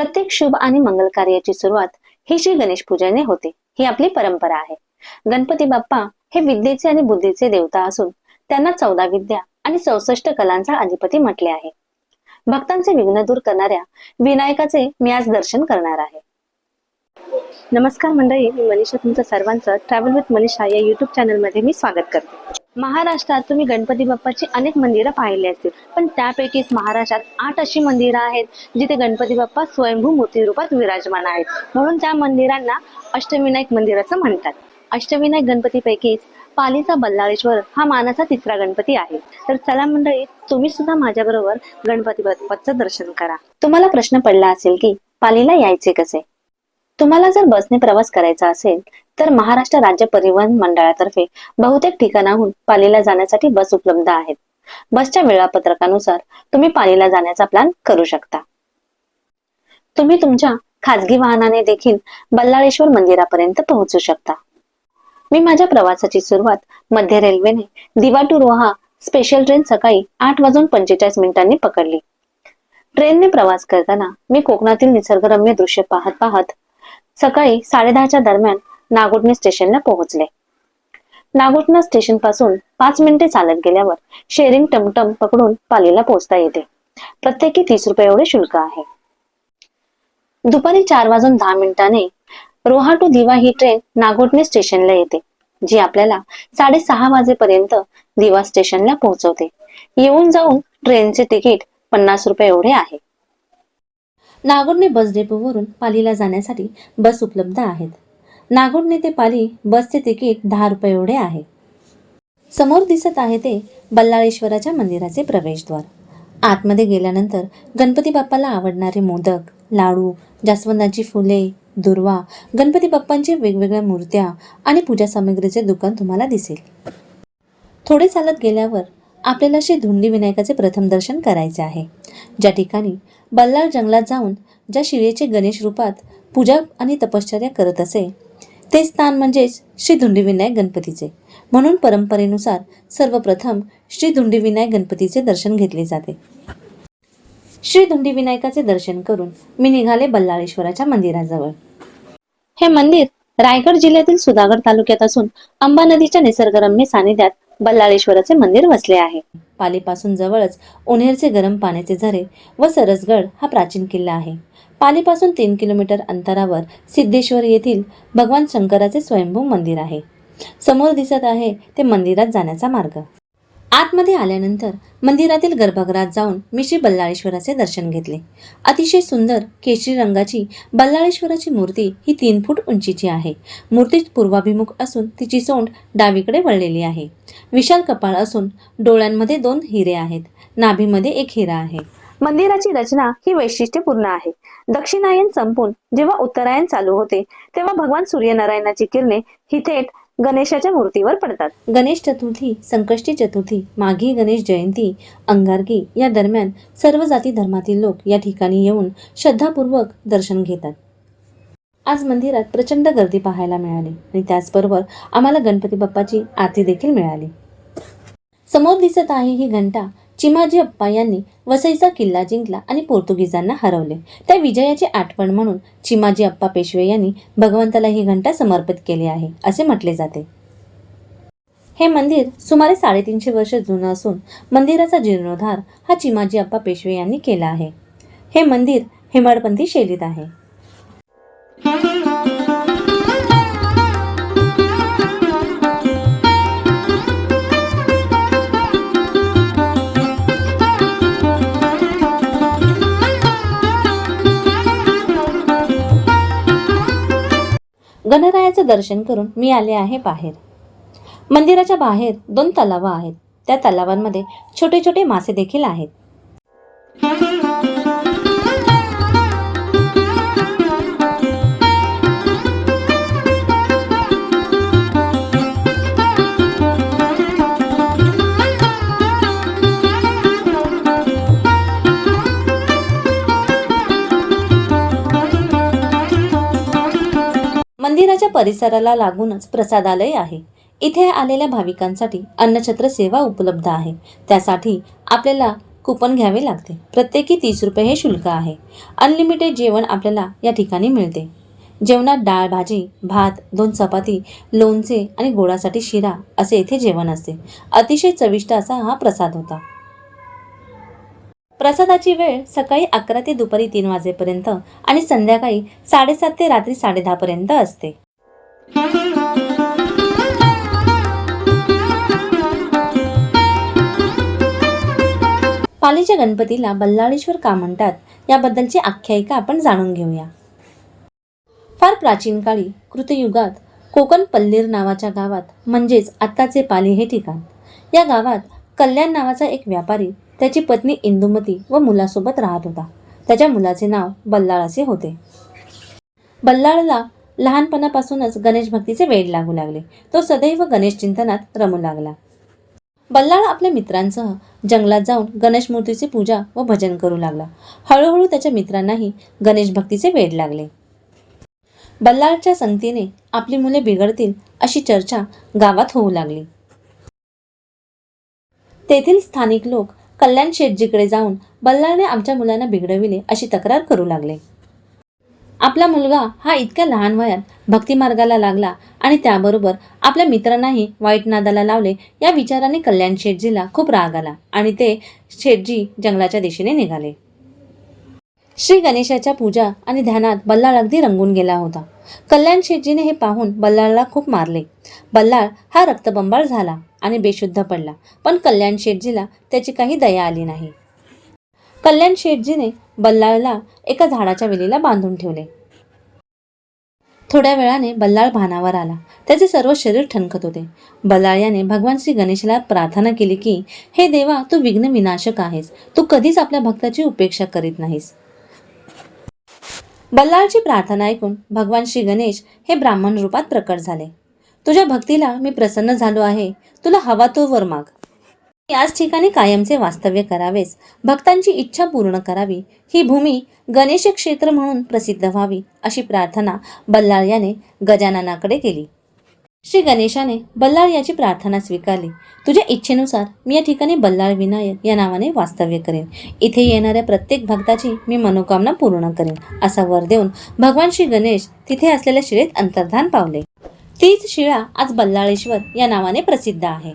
प्रत्येक शुभ आणि मंगल कार्याची सुरुवात ही श्री गणेश पूजेने होते. ही आपली परंपरा आहे. गणपती बाप्पा हे विद्येचे आणि बुद्धीचे देवता असून त्यांना चौदा विद्या आणि चौसष्ट कलांचा अधिपती म्हटले आहे. भक्तांचे विघ्न दूर करणाऱ्या विनायकाचे मी आज दर्शन करणार आहे. नमस्कार मंडळी मी मनीषा तुमचं सर्वांचं ट्रॅव्हल विथ मनीषा या युट्यूब चॅनलमध्ये मी स्वागत करते. महाराष्ट्रात तुम्ही गणपती बाप्पाची अनेक मंदिरं पाहिली असतील पण त्यापैकीच महाराष्ट्रात आठ अशी मंदिरं आहेत जिथे गणपती बाप्पा स्वयंभू मूर्ती रूपात विराजमान आहेत. म्हणून त्या मंदिरांना अष्टविनायक मंदिर असं म्हणतात. अष्टविनायक गणपतीपैकीच पालीचा बल्लाळेश्वर हा मानाचा तिसरा गणपती आहे. तर चला मंडळी तुम्ही सुद्धा माझ्याबरोबर गणपती बाप्पाचं दर्शन करा. तुम्हाला प्रश्न पडला असेल की पालीला यायचे कसे? तुम्हाला जर बसने प्रवास करायचा असेल तर महाराष्ट्र राज्य परिवहन मंडळातर्फे बहुतेक ठिकाणाहून पालीला जाण्यासाठी बस उपलब्ध आहेत. बसच्या वेळापत्रकानुसार तुम्ही पालीला जाण्याचा प्लॅन करू शकता. तुम्ही तुमच्या खाजगी वाहनाने देखील बल्लाळेश्वर मंदिरापर्यंत पोहोचू शकता. मी माझ्या प्रवासाची सुरुवात मध्य रेल्वेने दिवा टू रोहा स्पेशल ट्रेन सकाळी आठ वाजून पंचेचाळीस मिनिटांनी पकडली. ट्रेनने प्रवास करताना मी कोकणातील निसर्गरम्य दृश्य पाहत पाहत सकाळी साडेदहाच्या दरम्यान नागोटणे स्टेशनला पोहोचले. नागोटणा स्टेशनपासून पाच मिनिटे चालत गेल्यावर शेअरिंग टमटम पकडून पालीला पोहोचता येते. प्रत्येकी तीस रुपये एवढे शुल्क आहे. दुपारी चार वाजून दहा मिनिटांनी रोहा टू दिवा ही ट्रेन नागोटणे स्टेशनला येते जी आपल्याला साडेसहा वाजेपर्यंत दिवा स्टेशनला पोहोचवते. येऊन जाऊन ट्रेनचे तिकीट पन्नास रुपये एवढे आहे. नागोडने बस डेपोवरून पालीला जाण्यासाठी बस उपलब्ध आहेत. नागोडने ते पाली बसचे तिकीट दहा रुपये एवढे आहे. समोर दिसत आहे ते बल्लाळेश्वराच्या मंदिराचे प्रवेशद्वार. आतमध्ये गेल्यानंतर गणपती बाप्पाला आवडणारे मोदक लाडू जास्वंदाची फुले दुर्वा गणपती बाप्पांच्या वेगवेगळ्या मूर्त्या आणि पूजा सामग्रीचे दुकान तुम्हाला दिसेल. थोडे चालत गेल्यावर आपल्याला श्री धुंडी विनायकाचे प्रथम दर्शन करायचे आहे. ज्या ठिकाणी बल्लाळ जंगलात जाऊन ज्या शिळेचे गणेश रूपात पूजा आणि तपश्चर्या करत असे ते स्थान म्हणजेच श्री धुंडी विनायक गणपतीचे. म्हणून परंपरेनुसार सर्वप्रथम श्री धुंडी विनायक गणपतीचे दर्शन घेतले जाते. श्री धुंडी विनायकाचे दर्शन करून मी निघाले बल्लाळेश्वराच्या मंदिराजवळ. हे मंदिर रायगड जिल्ह्यातील सुधागड तालुक्यात असून अंबा नदीच्या निसर्गरम्य सानिध्यात बल्लाळेश्वराचे मंदिर वसले आहे. पालीपासून जवळच उन्हेरचे गरम पाण्याचे झरे व सरसगड हा प्राचीन किल्ला आहे. पालीपासून तीन किलोमीटर अंतरावर सिद्धेश्वर येथील भगवान शंकराचे स्वयंभू मंदिर आहे. समोर दिसत आहे ते मंदिरात जाण्याचा मार्ग. आतमध्ये आल्यानंतर मंदिरातील गर्भगृहात जाऊन मी श्री बल्लाळेश्वराचे दर्शन घेतले. अतिशय सुंदर केशरी रंगाची बल्लाळेश्वराची मूर्ती ही तीन फूट उंचीची आहे. मूर्ती पूर्वाभिमुख असून तिची सोंड डावीकडे वळलेली आहे. विशाल कपाळ असून डोळ्यांमध्ये दोन हिरे आहेत. नाभीमध्ये एक हिरा आहे. मंदिराची रचना ही वैशिष्ट्यपूर्ण आहे. दक्षिणायन संपून जेव्हा उत्तरायण चालू होते तेव्हा भगवान सूर्यनारायणाची किरणे ही थेट गणेशाच्या मूर्तीवर पडतात. गणेश चतुर्थी संकष्टी चतुर्थी माघी गणेश जयंती अंगारकी या दरम्यान सर्व जाती धर्मातील लोक या ठिकाणी येऊन श्रद्धापूर्वक दर्शन घेतात. आज मंदिरात प्रचंड गर्दी पाहायला मिळाली आणि त्याचबरोबर आम्हाला गणपती बाप्पाची आरती देखील मिळाली. समोर दिसत आहे ही घंटा चिमाजी अप्पा यांनी वसईचा किल्ला जिंकला आणि पोर्तुगीजांना हरवले. त्या विजयाची आठवण म्हणून चिमाजी अप्पा पेशवे यांनी भगवंताला ही घंटा समर्पित केली आहे असे म्हटले जाते. हे मंदिर सुमारे साडेतीनशे वर्ष जुनं असून मंदिराचा जीर्णोद्धार हा चिमाजी अप्पा पेशवे यांनी केला आहे. हे मंदिर हेमाडपंथी शैलीत आहे. गणरायाचं दर्शन करून मी आले आहे बाहेर. मंदिराच्या बाहेर दोन तलाव आहेत. त्या तलावांमध्ये छोटे छोटे मासे देखील आहेत. मंदिराच्या परिसराला लागूनच प्रसादालय आहे. इथे आलेल्या भाविकांसाठी अन्नछत्र सेवा उपलब्ध आहे. त्यासाठी आपल्याला कुपन घ्यावे लागते. प्रत्येकी तीस रुपये हे शुल्क आहे. अनलिमिटेड जेवण आपल्याला या ठिकाणी मिळते. जेवणात डाळ भाजी भात दोन चपाती लोणचे आणि गोडासाठी शिरा असे येथे जेवण असते. अतिशय चविष्ट असा हा प्रसाद होता. प्रसादाची वेळ सकाळी अकरा ते दुपारी तीन वाजेपर्यंत आणि संध्याकाळी साडेसात ते रात्री साडेदहापर्यंत असते. पालीच्या गणपतीला बल्लाळेश्वर का म्हणतात? याबद्दलची आख्यायिका आपण जाणून घेऊया. फार प्राचीन काळी कृतयुगात कोकण पल्लीर नावाच्या गावात म्हणजेच आत्ताचे पाली हे ठिकाण. या गावात कल्याण नावाचा एक व्यापारी त्याची पत्नी इंदुमती व मुलासोबत राहत होता. त्याच्या मुलाचे नाव बल्लाळ असे होते. बल्लाळला लहानपणापासूनच गणेश भक्तीचे वेड लागू लागले. तो सदैव गणेश चिंतनात रमू लागला. बल्लाळ आपल्या मित्रांसह जंगलात जाऊन गणेश मूर्तीची पूजा व भजन करू लागला. हळूहळू त्याच्या मित्रांनाही गणेश भक्तीचे वेड लागले. बल्लाळच्या संगतीने आपली मुले बिघडतील अशी चर्चा गावात होऊ लागली. तेथील स्थानिक लोक कल्याण शेटजीकडे जाऊन बल्लाळने आमच्या मुलांना बिघडविले अशी तक्रार करू लागले. आपला मुलगा हा इतक्या लहान वयात भक्तिमार्गाला लागला आणि त्याबरोबर आपल्या मित्रांनाही वाईट नादाला लावले या विचाराने कल्याण शेटजीला खूप राग आला आणि ते शेठजी जंगलाच्या दिशेने निघाले. श्री गणेशाच्या पूजा आणि ध्यानात बल्लाळ अगदी रंगून गेला होता. कल्याण शेटजीने हे पाहून बल्लाळला खूप मारले. बल्लाळ हा रक्तबंबाळ झाला आणि बेशुद्ध पडला पण कल्याण शेटजीला त्याची काही दया आली नाही. कल्याण शेटजीने बल्लाळला एका झाडाच्या वेलीला बांधून ठेवले. थोड्या वेळाने बल्लाळ भानावर आला. त्याचे सर्व शरीर ठणकत होते. बल्लाळ याने भगवान श्री गणेशाला प्रार्थना केली की हे देवा तू विघ्न विनाशक आहेस. तू कधीच आपल्या भक्ताची उपेक्षा करीत नाहीस. बल्लाळची प्रार्थना ऐकून भगवान श्री गणेश हे ब्राह्मण रूपात प्रकट झाले. तुझ्या भक्तीला मी प्रसन्न झालो आहे. तुला हवा तो वर माग. याच ठिकाणी कायमचे वास्तव्य करावेस. भक्तांची इच्छा पूर्ण करावी. ही भूमी गणेश क्षेत्र म्हणून प्रसिद्ध व्हावी अशी प्रार्थना बल्लाळ याने गजाननाकडे केली. श्री गणेशाने बल्लाळ याची प्रार्थना स्वीकारली. तुझ्या इच्छेनुसार मी या ठिकाणी बल्लाळ विनायक या नावाने वास्तव्य करेन. इथे येणाऱ्या प्रत्येक भक्ताची मी मनोकामना पूर्ण करेन असा वर देऊन भगवान श्री गणेश तिथे असलेल्या शिळेत अंतर्धान पावले. तीच शिळा आज बल्लाळेश्वर या नावाने प्रसिद्ध आहे.